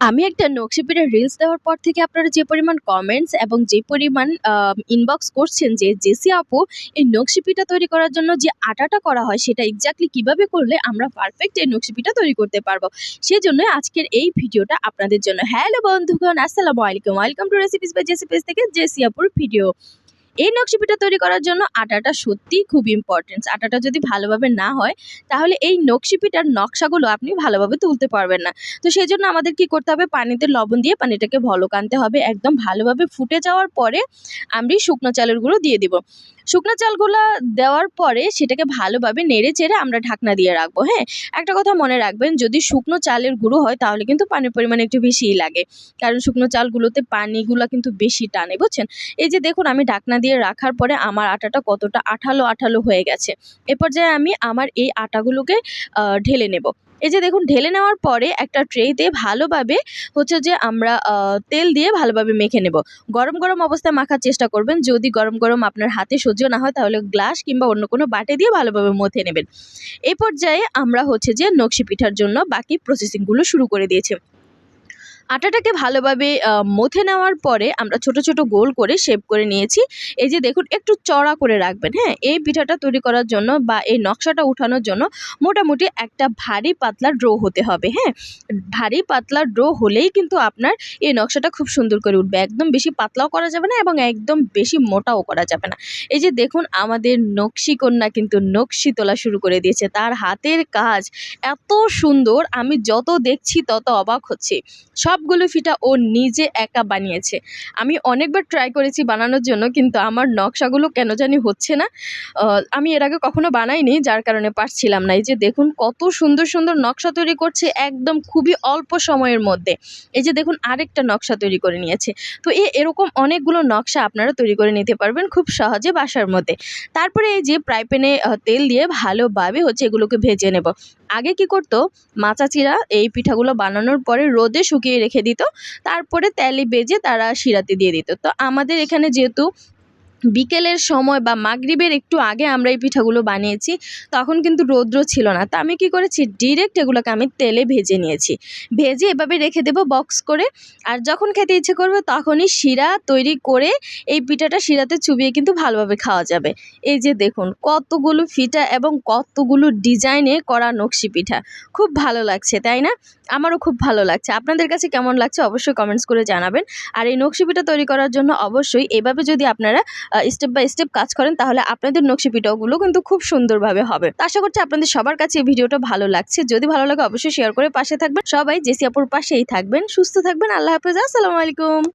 আমি একটা নকশিপিটের রিলস দেওয়ার পর থেকে আপনারা যে পরিমাণ কমেন্টস এবং যে পরিমাণ ইনবক্স করছেন যে, জেসি আপু, এই নকশিপিটা তৈরি করার জন্য যে আটাটা করা হয়, সেটা এক্স্যাক্টলি কীভাবে করলে আমরা পারফেক্ট এই নকশিপিটা তৈরি করতে পারব? সেজন্য আজকের এই ভিডিওটা আপনাদের জন্য। হ্যালো বন্ধুগণ, আসসালামু আলাইকুম। ওয়েলকাম টু রেসিপিস বাই জেসিপিস থেকে জেসি আপুর ভিডিও এই নকশিপিঠা তৈরি করার জন্য আটাটা সত্যিই খুব ইম্পর্টেন্স আটাটা যদি ভালোভাবে না হয়, তাহলে এই নকশিপিঠার নকশাগুলো আপনি ভালোভাবে তুলতে পারবেন না। তো সেই জন্য আমাদের কি করতে হবে? পানিতে লবণ দিয়ে পানিটাকে ভলক আনতে হবে। একদম ভালোভাবে ফুটে যাওয়ার পরে আমি শুকনো চালের গুঁড়ো দিয়ে দিব। শুকনো চালগুলো দেওয়ার পরে সেটাকে ভালোভাবে নেড়ে চেড়ে আমরা ঢাকনা দিয়ে রাখব হ্যাঁ? একটা কথা মনে রাখবেন, যদি শুকনো চালের গুঁড়ো হয়, তাহলে কিন্তু পানির পরিমাণ একটু বেশিই লাগে। কারণ শুকনো চালগুলোতে পানিগুলো কিন্তু বেশি টানে, বুঝছেন? এই যে দেখুন, আমি ঢাকনা দিয়ে রাখার পরে আমার আটাটা কতটা আঠালো আঠালো হয়ে গেছে। এ পর্যায়ে আমি আমার এই আটাগুলোকে ঢেলে নেব। এই যে দেখুন, ঢেলে নেওয়ার পরে একটা ট্রেতে ভালোভাবে হচ্ছে যে আমরা তেল দিয়ে ভালোভাবে মেখে নেব। গরম গরম অবস্থায় মাখার চেষ্টা করবেন। যদি গরম গরম আপনার হাতে সহ্য না হয়, তাহলে গ্লাস কিংবা অন্য কোনো বাটে দিয়ে ভালোভাবে মথে নেবেন। এই পর্যায়ে আমরা হচ্ছে যে নকশি পিঠার জন্য বাকি প্রসেসিংগুলো শুরু করে দিয়েছি। আটাটাকে ভালোভাবে মথে নেওয়ার পরে আমরা ছোট ছোট গোল করে শেপ করে নিয়েছি। এই যে দেখুন, একটু চড়া করে রাখবেন হ্যাঁ? এই পিঠাটা তৈরি করার জন্য বা এই নকশাটা উঠানোর জন্য মোটামুটি একটা ভারী পাতলা ড্রো হতে হবে হ্যাঁ? ভারী পাতলা ড্রো হলেই কিন্তু আপনার এই নকশাটা খুব সুন্দর করে উঠবে। একদম বেশি পাতলাও করা যাবে না এবং একদম বেশি মোটাও করা যাবে না। এই যে দেখুন, আমাদের নকশি কন্যা কিন্তু নকশি তোলা শুরু করে দিয়েছে। তার হাতের কাজ এত সুন্দর, আমি যত দেখছি তত অবাক হচ্ছি। সবগুলো ফিতা ও নিজে একা বানিয়েছে। আমি অনেকবার ট্রাই করেছি বানানোর জন্য, কিন্তু আমার নকশাগুলো কেন জানি হচ্ছে না। আমি এর আগে কখনো বানাইনি, যার কারণে পারছিলাম না। এই যে দেখুন, কত সুন্দর সুন্দর নকশা তৈরি করছে একদম খুবই অল্প সময়ের মধ্যে। এই যে দেখুন, আরেকটা নকশা তৈরি করে নিয়েছে। তো এ এরকম অনেকগুলো নকশা আপনারা তৈরি করে নিতে পারবেন খুব সহজে বাসার মধ্যে। তারপরে এই যে ফ্রাই প্যানে তেল দিয়ে ভালোভাবে হচ্ছে এগুলোকে ভেজে নেব। আগে কি করতো? মাচাচিরা এই পিঠাগুলো বানানোর পরে রোদে শুকিয়ে রেখে দিত। তারপরে তেলে বেজে তারা শিরাতে দিয়ে দিত। তো আমাদের এখানে যেহেতু বিকেলের সময় বা মাগরিবের একটু আগে আমরা এই পিঠাগুলো বানিয়েছি, তখন কিন্তু রৌদ্র ছিল না। তা আমি কি করেছি? ডিরেক্ট এগুলোকে আমি তেলে ভেজে নিয়েছি। ভেজে এভাবে রেখে দেবো বক্স করে। আর যখন খেতে ইচ্ছে করবে তখনই শিরা তৈরি করে এই পিঠাটা শিরাতে চুবিয়ে কিন্তু ভালোভাবে খাওয়া যাবে। এই যে দেখুন, কতগুলো ফিটা এবং কতগুলো ডিজাইনে করা নকশি পিঠা। খুব ভালো লাগছে, তাই না? আমারও খুব ভালো লাগছে। আপনাদের কাছে কেমন লাগছে অবশ্যই কমেন্টস করে জানাবেন। আর এই নকশি পিঠা তৈরি করার জন্য অবশ্যই এভাবে যদি আপনারা স্টেপ বাই স্টেপ কাজ করেন, তাহলে আপনাদের নকশি পিঠাগুলো কিন্তু খুব সুন্দরভাবে হবে। আশা করছি আপনাদের সবার কাছে এই ভিডিওটা ভালো লাগছে। যদি ভালো লাগে অবশ্যই শেয়ার করে পাশে থাকবেন। সবাই জেসি আপুর পাশেই থাকবেন, সুস্থ থাকবেন। আল্লাহ হাফেজ, আসসালামু আলাইকুম।